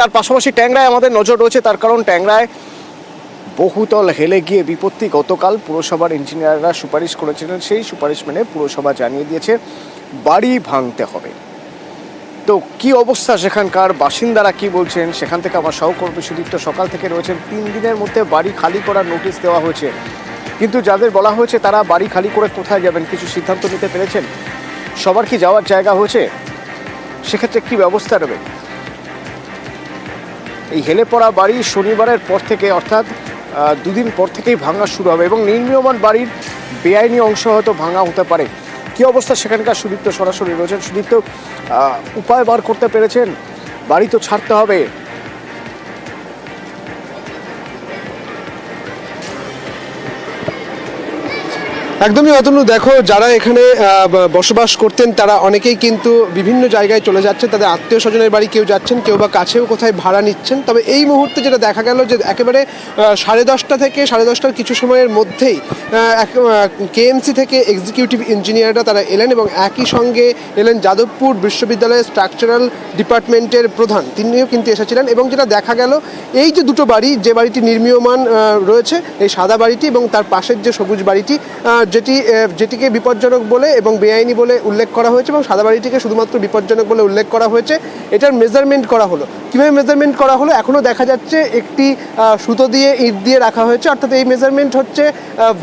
তার পাশাপাশি ট্যাংরায় আমাদের নজর রয়েছে, তার কারণ ট্যাংরায় বহুতল হেলে গিয়ে বিপত্তি গতকাল পুরসভার ইঞ্জিনিয়াররা সুপারিশ করেছিলেন, সেই সুপারিশ মেনে পুরসভা জানিয়ে দিয়েছে, বাড়ি ভাঙতে হবে। তো কি অবস্থা সেখানকার বাসিন্দারা কি বলছেন? সেখান থেকে আমার সহকর্মী সুদীপ্ত সকাল থেকে রয়েছেন। তিন দিনের মধ্যে বাড়ি খালি করার নোটিশ দেওয়া হয়েছে। কিন্তু যাদের বলা হয়েছে তারা বাড়ি খালি করে কোথায় যাবেন, কিছু সিদ্ধান্ত নিতে পেরেছেন? সবার কি যাওয়ার জায়গা হয়েছে? সেক্ষেত্রে কি ব্যবস্থা নেবে এই হেলে পড়া বাড়ি শনিবারের পর থেকে, অর্থাৎ দুদিন পর থেকেই ভাঙা শুরু হবে এবং নির্মীয়মান বাড়ির বেআইনি অংশ হয়তো ভাঙা হতে পারে। কি অবস্থা সেখানকার সুদীপ্ত সরাসরি রয়েছেন? সুদীপ্ত উপায় বার করতে পেরেছেন? বাড়ি তো ছাড়তে হবে। একদমই অতনু, দেখো যারা এখানে বসবাস করতেন, তারা অনেকেই কিন্তু বিভিন্ন জায়গায় চলে যাচ্ছেন, তাদের আত্মীয় স্বজনের বাড়ি কেউ যাচ্ছেন, কেউ বা কাছেও কোথায় ভাড়া নিচ্ছেন। তবে এই মুহূর্তে যেটা দেখা গেল যে একেবারে সাড়ে দশটা থেকে, সাড়ে দশটার কিছু সময়ের মধ্যেই কেএমসি থেকে এক্সিকিউটিভ ইঞ্জিনিয়াররা তারা এলেন এবং একই সঙ্গে এলেন যাদবপুর বিশ্ববিদ্যালয়ের স্ট্রাকচারাল ডিপার্টমেন্টের প্রধান। তিনিও কিন্তু এসেছিলেন এবং যেটা দেখা গেল, এই যে দুটো বাড়ি, যে বাড়িটি নির্মীয়মান রয়েছে, এই সাদা বাড়িটি এবং তার পাশের যে সবুজ বাড়িটি যেটি যেটিকে বিপজ্জনক বলে এবং বেআইনি বলে উল্লেখ করা হয়েছে এবং সাদা বাড়িটিকে শুধুমাত্র বিপজ্জনক বলে উল্লেখ করা হয়েছে, এটার মেজারমেন্ট করা হলো। কীভাবে মেজারমেন্ট করা হলো? এখনও দেখা যাচ্ছে একটি সুতো দিয়ে ইট দিয়ে রাখা হয়েছে। অর্থাৎ এই মেজারমেন্ট হচ্ছে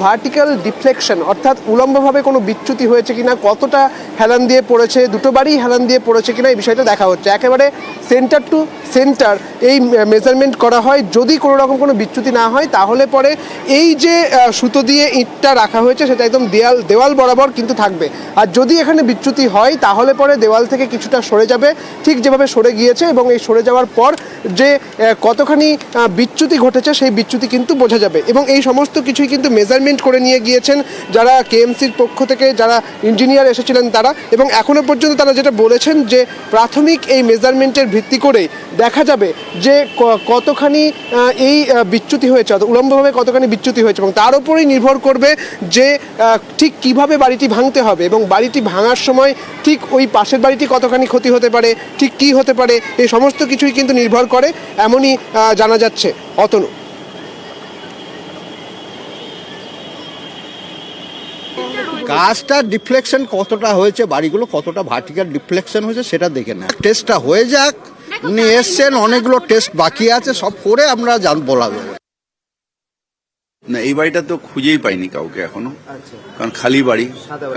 ভার্টিক্যাল ডিফ্লেকশন অর্থাৎ উলম্বভাবে কোনো বিচ্যুতি হয়েছে কিনা, কতটা হেলান দিয়ে পড়েছে, দুটো বাড়ি হেলান দিয়ে পড়েছে কিনা, এই বিষয়টা দেখা হচ্ছে। একেবারে সেন্টার টু সেন্টার এই মেজারমেন্ট করা হয়। যদি কোনো রকম কোনো বিচ্যুতি না হয়, তাহলে পরে এই যে সুতো দিয়ে ইটটা রাখা হয়েছে সেটা একদম দেয়াল, দেওয়াল বরাবর কিন্তু থাকবে। আর যদি এখানে বিচ্যুতি হয়, তাহলে পরে দেওয়াল থেকে কিছুটা সরে যাবে। ঠিক যেভাবে সরে গিয়েছে এবং এই সরে যাওয়ার পর যে কতখানি বিচ্যুতি ঘটেছে, সেই বিচ্যুতি কিন্তু বোঝা যাবে। এবং এই সমস্ত কিছুই কিন্তু মেজারমেন্ট করে নিয়ে গিয়েছেন যারা কেএমসির পক্ষ থেকে, যারা ইঞ্জিনিয়ার এসেছিলেন তারা। এবং এখনও পর্যন্ত তারা যেটা বলেছেন যে, প্রাথমিক এই মেজারমেন্টের ভিত্তি করে দেখা যাবে যে কতখানি এই বিচ্যুতি হয়েছে, অর্থাৎ উলম্বভাবে কতখানি বিচ্যুতি হয়েছে। এবং তার উপরেই নির্ভর করবে যে ঠিক কীভাবে বাড়িটি ভাঙতে হবে এবং বাড়িটি ভাঙার সময় ঠিক ওই পাশের বাড়িটি কতখানি ক্ষতি হতে পারে ঠিক কি হতে পারে এই সমস্ত কিছুই কিন্তু নির্ভর করে এমনই জানা যাচ্ছে। অতনু। কাজটা ডিফ্লেকশন কতটা হয়েছে বাড়িগুলো কতটা ভার্টিক্যাল ডিফ্লেকশন হয়েছে সেটা দেখে না টেস্টটা হয়ে যাক উনি এসছেন অনেকগুলো টেস্ট বাকি আছে সব করে আমরা জান বলা যাবে না এই বাড়িটা তো খুঁজেই পাইনি কাউকে এখনও। কারণ খালি বাড়ি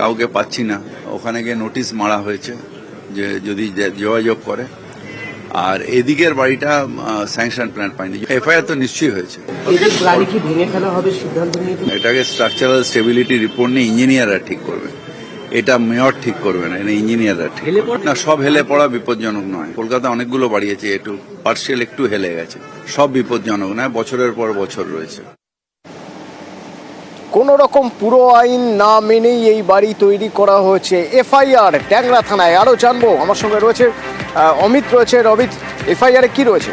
কাউকে পাচ্ছি না। ওখানে গিয়ে নোটিশ মারা হয়েছে যে যদি যোগাযোগ করে। আর এদিকের বাড়িটা স্যাংশন প্ল্যান পাইনি। এফআইআর তো নিশ্চয়ই হয়েছে। এটাকে স্ট্রাকচারাল স্টেবিলিটি রিপোর্ট নিয়ে ইঞ্জিনিয়াররা ঠিক করবে। এটা মেয়র ঠিক করবে না এটা ইঞ্জিনিয়াররা ঠিক না সব হেলে পড়া বিপজ্জনক নয়। কলকাতা অনেকগুলো বাড়ি আছে একটু পার্সিয়াল একটু হেলে গেছে। সব বিপজ্জনক নয় বছরের পর বছর রয়েছে। কোনো রকম পুরো আইন না মেনেই এই বাড়ি তৈরি করা হয়েছে। এফআইআর, ট্যাংরা থানায় আরও জানব। আমার সঙ্গে রয়েছে অমিত রয়েছে। অমিত এফআইআরে কি রয়েছে?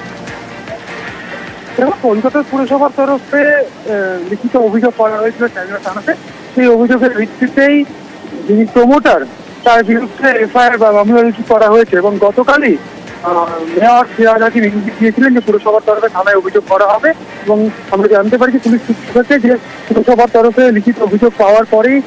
কলকাতা পুরসভার তরফে লিখিত অভিযোগ করা হয়েছিল ট্যাংরা থানাতে। সেই অভিযোগের ভিত্তিতেই যিনি প্রমোটার তার বিরুদ্ধে এফআইআর বা মামলা রুজু করা হয়েছে এবং গতকালই মেয়র ফিরাজ হাকিম ইঙ্গিত দিয়েছিলেন যে পুরসভার তরফে থানায় অভিযোগ করা হবে এবং আমরা জানতে পারি যে পুলিশ আছে যে পুরসভার তরফে লিখিত অভিযোগ পাওয়ার পরেই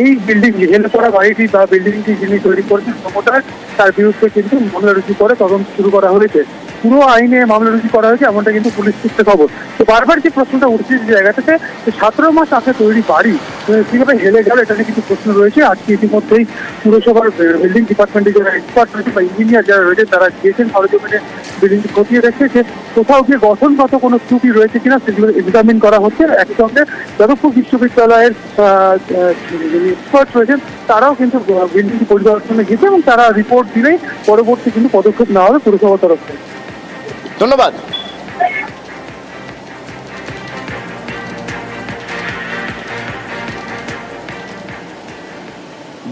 এই বিল্ডিং হেলে পড়া বাড়িটি বা বিল্ডিংটি যিনি তৈরি করেছেন প্রমোটার তার বিরুদ্ধে কিন্তু মামলা রুজু করে, তদন্ত শুরু করা হয়েছে। পুরো আইনে মামলা রুজু করা হয়েছে, এমনটা কিন্তু পুলিশ সূত্রে খবর। তো বারবার যে প্রশ্নটা উঠছে যে জায়গা থেকে, যে সতেরো মাস আগে তৈরি বাড়ি কীভাবে হেলে গেল এটা নিয়ে কিছু প্রশ্ন রয়েছে। আজকে ইতিমধ্যেই পুরসভার বিল্ডিং ডিপার্টমেন্টের যারা এক্সপার্ট রয়েছে বা ইঞ্জিনিয়ার যারা রয়েছে, তারা গিয়েছেন সরজমিনে বিল্ডিংটি খতিয়ে দেখছে যে কোথাও গিয়ে গঠনগত কোনো ত্রুটি রয়েছে কিনা, সেগুলো এক্সামিন করা হচ্ছে। একই সঙ্গে যাদবপুর বিশ্ববিদ্যালয়ের এক্সপার্ট রয়েছেন, তারাও কিন্তু বিল্ডিংটি পরিদর্শনে গেছে এবং তারা রিপোর্ট দিলেই পরবর্তী কিন্তু পদক্ষেপ নেওয়া হবে পুরসভার তরফ থেকে। ধন্যবাদ।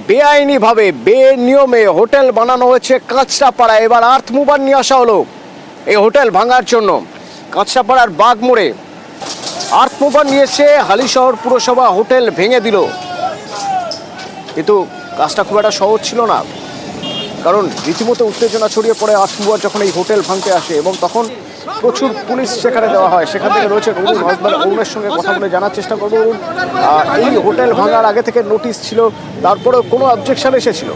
বেআইনিভাবে, বেনিয়মে হোটেল বানানো হয়েছে কাঁচরাপাড়া। এবার আর্থ মুভার নিয়ে আসা হলো এই হোটেল ভাঙার জন্য। কাঁচরাপাড়ার বাঘ মোড়ে আর্থ মুভার নিয়ে এসে হালিশহর পুরসভা হোটেল ভেঙে দিল। কিন্তু কাজটা খুব একটা সহজ ছিল না। কারণ রীতিমতো উত্তেজনা ছড়িয়ে পড়ে আসমুয়ার যখন এই হোটেল ভাঙতে আসে এবং তখন প্রচুর পুলিশ সেখানে দেওয়া হয়। সেখান থেকে রয়েছে অরুণ হসবাল অরুণের সঙ্গে কথা বলে জানার চেষ্টা করব অরুণ এই হোটেল ভাঙার আগে থেকে নোটিশ ছিল, তারপরেও কোনো অবজেকশন এসেছিল?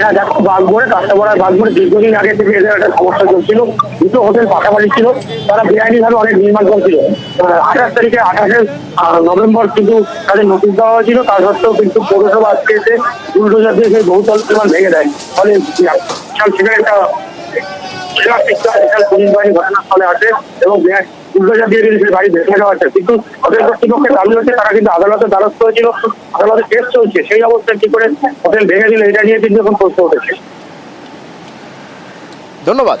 হ্যাঁ দেখো, বাগমোড়ে কাস্টমার বাগমোড়ে দীর্ঘদিন আগে থেকে এদের একটা সমস্যা চলছিল। দুটো হোটেল পাশাপাশি ছিল। তারা বেআইনি ভাবে অনেক নির্মাণ করছিল। আঠাশ তারিখে, আঠাশে নভেম্বর কিন্তু তাদের নোটিশ দেওয়া হয়েছিল। তা সত্ত্বেও কিন্তু পৌরসভা আজকে এসে বুলডোজার দিয়ে সেই বহুতল নির্মাণ ভেঙে দেয়। ফলে সেখানে একটা ঘটনাস্থলে আসে এবং বুলডোজার দিয়ে সেই বাড়ি ভেঙে দেওয়া হচ্ছে কিন্তু হোটেল কর্তৃপক্ষের দাবি হচ্ছে তারা কিন্তু আদালতে দ্বারস্থ হয়েছিল আদালতে কেস চলছে। সেই অবস্থায় কি করে হোটেল ভেঙে দিল এটা নিয়ে কিন্তু এখন প্রশ্ন উঠেছে। ধন্যবাদ।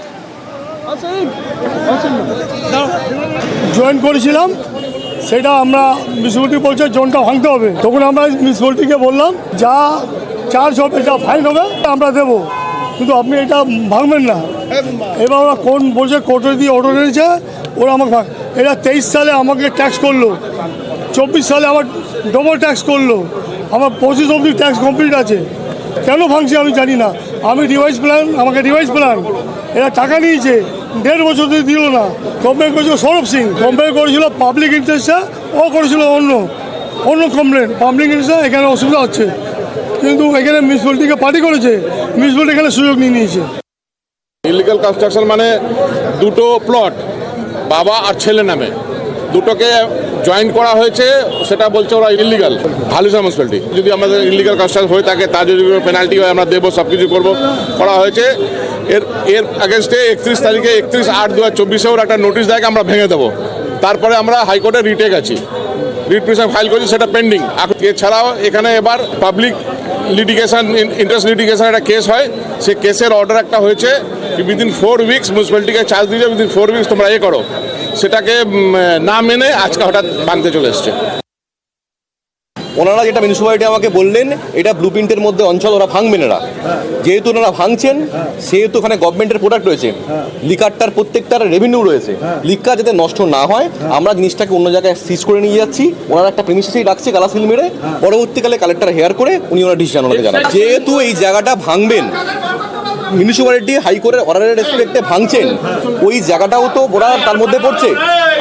জয়েন করেছিলাম সেটা আমরা মিউনিসিপ্যালিটি বলছে জোনটা ভাঙতে হবে। তখন আমরা মিউনিসিপ্যালিটিকে বললাম যা চার্জ হবে যা ফাইন হবে আমরা দেবো। কিন্তু আপনি এটা ভাঙবেন না। এবার ওরা কোন বলছে, কোর্টে দিয়ে অর্ডার এনেছে, ওরা আমাকে এরা তেইশ সালে আমাকে ট্যাক্স করল, চব্বিশ সালে আমার ডবল ট্যাক্স করল, আমার পঁচিশ অবধি ট্যাক্স কমপ্লিট আছে। কেন ভাঙছে আমি জানি না। আমি রিভাইস প্ল্যান আমাকে রিভাইস প্ল্যান এরা টাকা নিয়েছে, দেড় বছর ধরে দিল না। কমপ্লেন করেছিল সৌরভ সিং কমপ্লেন করেছিল পাবলিক ইন্টারেস্টে ও করেছিল অন্য অন্য কমপ্লেন পাবলিক ইন্টারেস্টে এখানে অসুবিধা হচ্ছে। কিন্তু এখানে মিউনিসিপ্যালিটিকে পার্টি করেছে। মিউনিসিপ্যালিটি এখানে সুযোগ নিয়ে নিয়েছে। ইলিগাল কনস্ট্রাকশন মানে দুটো প্লট বাবা আর ছেলে নামে। দুটোকে জয়েন করা হয়েছে, সেটা বলছে ওরা ইলিগাল ভালুসা মিউনিসিপ্যালিটি যদি আমাদের ইলিগাল কনস্ট্রাকশন হয়ে থাকে, তার যদি পেনাল্টি হয়, আমরা দেবো সব কিছু করব। করা হয়েছে। এর এর আগেনস্টে একত্রিশ তারিখে, একত্রিশ আট দু হাজার চব্বিশে ওরা একটা নোটিশ দেয়, আমরা ভেঙে দেবো। তারপরে আমরা হাইকোর্টে রিটে গেছি রিট ফাইল করেছি, সেটা পেন্ডিং এছাড়াও এখানে এবার পাবলিক লিটিগেশন ইন্টারেস্ট লিটিগেশন একটা কেস হয়, সেই কেসের অর্ডার একটা হয়েছে উইদিন ফোর উইকস মিউনিসিপ্যালিটিকে চার্জ দিয়ে উইদিন ফোর উইকস তোমরা এ করো। সেটাকে না মেনে আজকে হঠাৎ ভাঙতে চলে এসছে। ওনারা যেটা মিউনিসিপ্যালিটি আমাকে বললেন, এটা ব্লু প্রিন্টের মধ্যে অঞ্চল, ওরা ভাঙবেন এরা। যেহেতু ওনারা ভাঙছেন, সেহেতু ওখানে গভর্নমেন্টের প্রোডাক্ট রয়েছে। লিকারটার প্রত্যেকটার রেভিনিউ রয়েছে। লিকার যাতে নষ্ট না হয়, আমরা জিনিসটাকে অন্য জায়গায় সিজ করে নিয়ে যাচ্ছি। ওনারা একটা প্রেমিসেসেই রাখছে গালাসিল মেরে। পরবর্তীকালে কালেক্টর হেয়ার করে উনি ওনার ডিসিশন ওনাকে জানান যেহেতু এই জায়গাটা ভাঙবেন মিউনিসিপ্যালিটি হাইকোর্টের অর্ডারের রেসপেক্টে ভাঙছেন, ওই জায়গাটাও তো ওরা তার মধ্যে পড়ছে।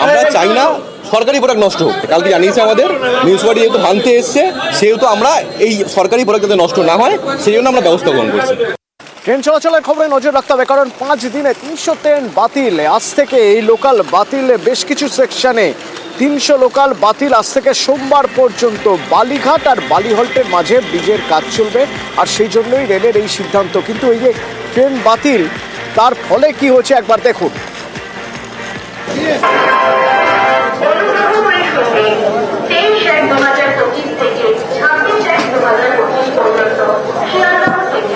আমরা চাই না সরকারি প্রোডাক্ট নষ্ট। হোক কালকে জানিয়েছে আমাদের মিউনিসিপ্যালিটি যেহেতু ভাঙতে এসছে, সেহেতু আমরা এই সরকারি প্রোডাক্ট যাতে নষ্ট না হয়, সেই জন্য আমরা ব্যবস্থা গ্রহণ করছি। ট্রেন চলাচলের খবরে নজর রাখতে হবে, কারণ পাঁচ দিনে তিনশো ট্রেন বাতিল। আজ থেকে এই লোকাল বাতিল বেশ কিছু সেকশনে তিনশো লোকাল বাতিল আজ থেকে সোমবার পর্যন্ত। বালিঘাট আর বালিহল্টের মাঝে ব্রিজের কাজ চলবে, আর সেই জন্যই রেলের এই সিদ্ধান্ত। কিন্তু এই যে ট্রেন বাতিল, তার ফলে কি হচ্ছে একবার দেখুন তেইশ এক দু হাজার পঁচিশ থেকে ছাব্বিশ এক দু হাজার পঁচিশ পর্যন্ত শিয়ালদহ থেকে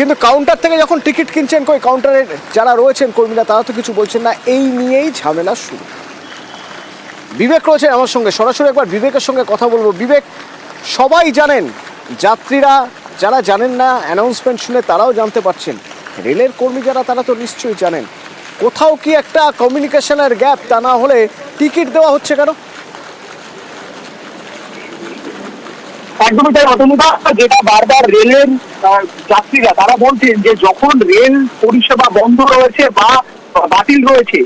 কিন্তু কাউন্টার থেকে যখন টিকিট কিনছেন, কই কাউন্টারে যারা রয়েছেন কর্মীরা, তারা তো কিছু বলছেন না। এই নিয়েই ঝামেলা শুরু। বিবেক রয়েছেন আমার সঙ্গে। সরাসরি একবার বিবেকের সঙ্গে কথা বলব। বিবেক, সবাই জানেন, যাত্রীরা যারা জানেন না অ্যানাউন্সমেন্ট শুনে তারাও জানতে পারছেন। রেলের কর্মী যারা, তারা তো নিশ্চয়ই জানেন। কোথাও কি একটা কমিউনিকেশনের গ্যাপ তা না হলে টিকিট দেওয়া হচ্ছে কেন? একদমই তাই, অতনুদা। যেটা বারবার রেলের যাত্রীরা তারা বলছেন যে যখন রেল পরিষেবা বন্ধ রয়েছে বা বাতিল রয়েছে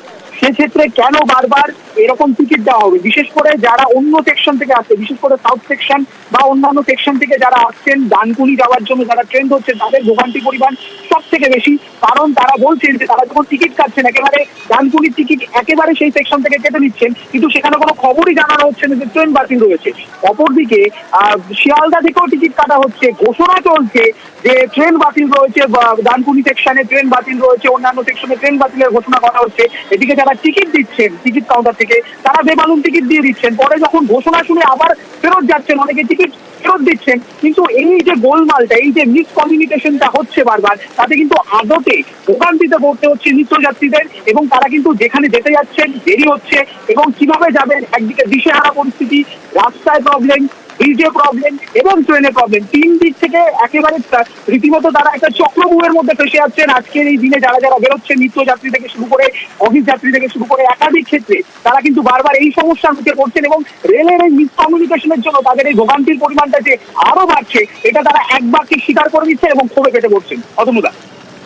সেক্ষেত্রে কেন বারবার এরকম টিকিট দেওয়া হবে? বিশেষ করে যারা অন্য সেকশন থেকে আসছে, বিশেষ করে সাউথ সেকশন বা অন্যান্য সেকশন থেকে যারা আসছেন, ডানকুনি যাওয়ার জন্য যারা ট্রেন ধরছেন তাদের ভোগান্তি পরিমাণ সব থেকে বেশি। কারণ তারা বলছেন যে তারা যখন টিকিট কাটছেন, একেবারে ডানকুনির টিকিট একেবারে সেই সেকশন থেকে কেটে নিচ্ছেন, কিন্তু সেখানে কোনো খবরই জানানো হচ্ছে না যে ট্রেন বাতিল রয়েছে। অপরদিকে শিয়ালদা থেকেও টিকিট কাটা হচ্ছে, ঘোষণা চলছে যে ট্রেন বাতিল রয়েছে ডানকুনি সেকশনে ট্রেন বাতিল রয়েছে, অন্যান্য সেকশনে ট্রেন বাতিলের ঘোষণা করা হচ্ছে। এদিকে যারা টিকিট দিচ্ছেন টিকিট কাউন্টার থেকে, তারা বেমালুম টিকিট দিয়ে দিচ্ছেন। পরে যখন ঘোষণা শুনে আবার ফেরত যাচ্ছেন, অনেকে টিকিট ফেরত দিচ্ছেন। কিন্তু এই যে গোলমালটা, এই যে মিসকমিউনিকেশনটা হচ্ছে বারবার, তাতে কিন্তু আদতে ভোগান্তিতে পড়তে হচ্ছে নিত্যযাত্রীদের এবং তারা কিন্তু যেখানে যেতে যাচ্ছেন, দেরি হচ্ছে, এবং কীভাবে যাবেন, একদিকে দিশেহারা পরিস্থিতি, রাস্তায় প্রবলেম ব্রিজে প্রবলেম এবং ট্রেনে প্রবলেম তিন দিক থেকে একেবারে রীতিমতো তারা একটা চক্রবুয়ের মধ্যে ফেসে যাচ্ছেন। আজকের এই দিনে যারা যারা বেরোচ্ছেন নিত্যযাত্রী থেকে শুরু করে অফিস যাত্রী থেকে শুরু করে একাধিক ক্ষেত্রে, তারা কিন্তু বারবার এই সমস্যার মুখে পড়ছেন এবং রেলের এই মিসকমিউনিকেশনের জন্য তাদের এই ভোগান্তির পরিমাণটা যে আরও বাড়ছে, এটা তারা এক বাক্যে স্বীকার করে নিচ্ছে এবং ক্ষোভে পেটে পড়ছেন। অতনুদা।